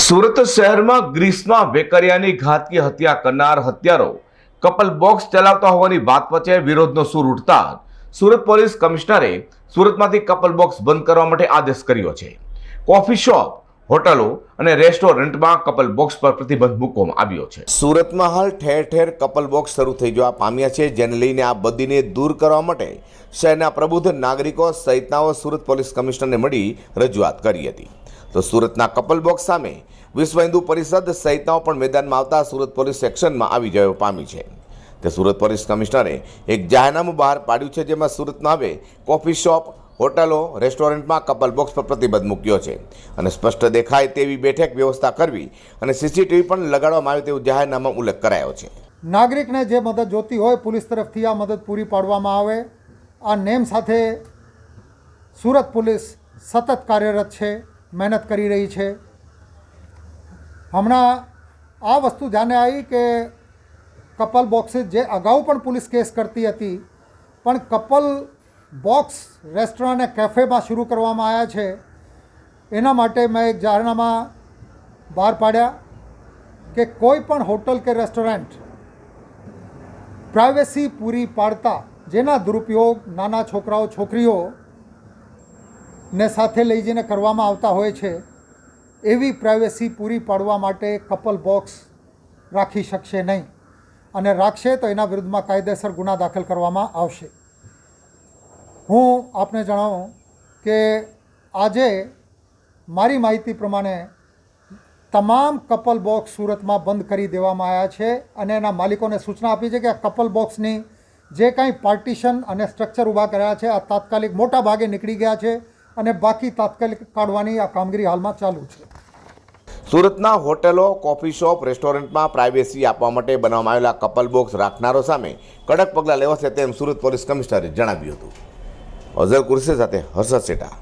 સુરત શહેરમાં ગ્રીસમાં વેકરિયાની ઘાતકી હત્યા કરનાર હત્યારો કપલ બોક્સ ચલાવતા હોવાની વાત વચ્ચે વિરોધનો સૂર ઉઠતા સુરત પોલીસ કમિશનરે સુરતમાંથી કપલ બોક્સ બંધ કરવા માટે આદેશ કર્યો છે. કોફી શોપ, હોટલો અને રેસ્ટોરન્ટમાં કપલ બોક્સ પર પ્રતિબંધ મૂકવામાં આવ્યો છે. સુરતમાં હાલ ઠેર ઠેર કપલ બોક્સ શરૂ થઈ જવા પામ્યા છે, જેને લઈને આ બદીને દૂર કરવા માટે શહેરના પ્રબુદ્ધ નાગરિકો સહિતનાઓ સુરત પોલીસ કમિશનરને મળી રજૂઆત કરી હતી. તો સુરતના કપલ બોક્સ સામે વિશ્વ હિન્દુ પરિષદ સહિતનાઓ પણ મેદાનમાં આવતા સુરત પોલીસ સેક્શનમાં આવી જવા પામી છે. તે સુરત પોલીસ કમિશનરે એક જાહેરનામું બહાર પાડ્યું છે, જેમાં સુરતમાં હવે કોફી શોપ, હોટલો, રેસ્ટોરન્ટમાં કપલ બોક્સ પર પ્રતિબંધ મૂક્યો છે. અને સ્પષ્ટ દેખાય તેવી બેઠક વ્યવસ્થા કરવી અને સીસીટીવી પણ લગાડવામાં આવે તેવું જાહેરનામામાં ઉલ્લેખ કરાયો છે. નાગરિકને જે મદદ જોતી હોય પોલીસ તરફથી આ મદદ પૂરી પાડવામાં આવે. આ નેમ સાથે સુરત પોલીસ સતત કાર્યરત છે, મહેનત કરી રહી છે. હમણાં આ વસ્તુ ધ્યાને આવી કે કપલ બોક્સીસ જે અગાઉ પણ પોલીસ કેસ કરતી હતી, પણ કપલ બોક્સ રેસ્ટોરન્ટ અને કેફેમાં શરૂ કરવામાં આવ્યા છે. એના માટે મેં એક જાહેરનામા બહાર પાડ્યા કે કોઈ પણ હોટલ કે રેસ્ટોરન્ટ પ્રાઇવેસી પૂરી પાડતા જેના દુરુપયોગ નાના છોકરાઓ છોકરીઓ ને સાથે લઈ જઈને કરવામાં આવતા હોય છે એવી પ્રાઇવેસી પૂરી પાડવા માટે કપલ બોક્સ રાખી શકશે નહીં અને રાખશે તો એના વિરુદ્ધમાં કાયદેસર ગુના દાખલ કરવામાં આવશે. હું આપને જણાવું કે આજે મારી માહિતી પ્રમાણે તમામ કપલ બોક્સ સુરતમાં બંધ કરી દેવામાં આવ્યા છે અને એના માલિકોને સૂચના આપી છે કે આ કપલ બોક્સની જે કાંઈ પાર્ટીશન અને સ્ટ્રક્ચર ઊભા કર્યા છે, આ તાત્કાલિક મોટા ભાગે નીકળી ગયા છે. અને બાકી તાત્કાલિક કાઢવાની આ કામગીરી હાલમાં ચાલુ છે. સુરતના હોટેલો, કોફી શોપ, રેસ્ટોરન્ટમાં પ્રાઇવેસી આપવા માટે બનાવવામાં આવેલા કપલ બોક્સ રાખનારો સામે કડક પગલાં લેવાશે તેમ સુરત પોલીસ કમિશનરે જણાવ્યું હતું. અઝર કુરશી સાથે હર્ષદ સેટા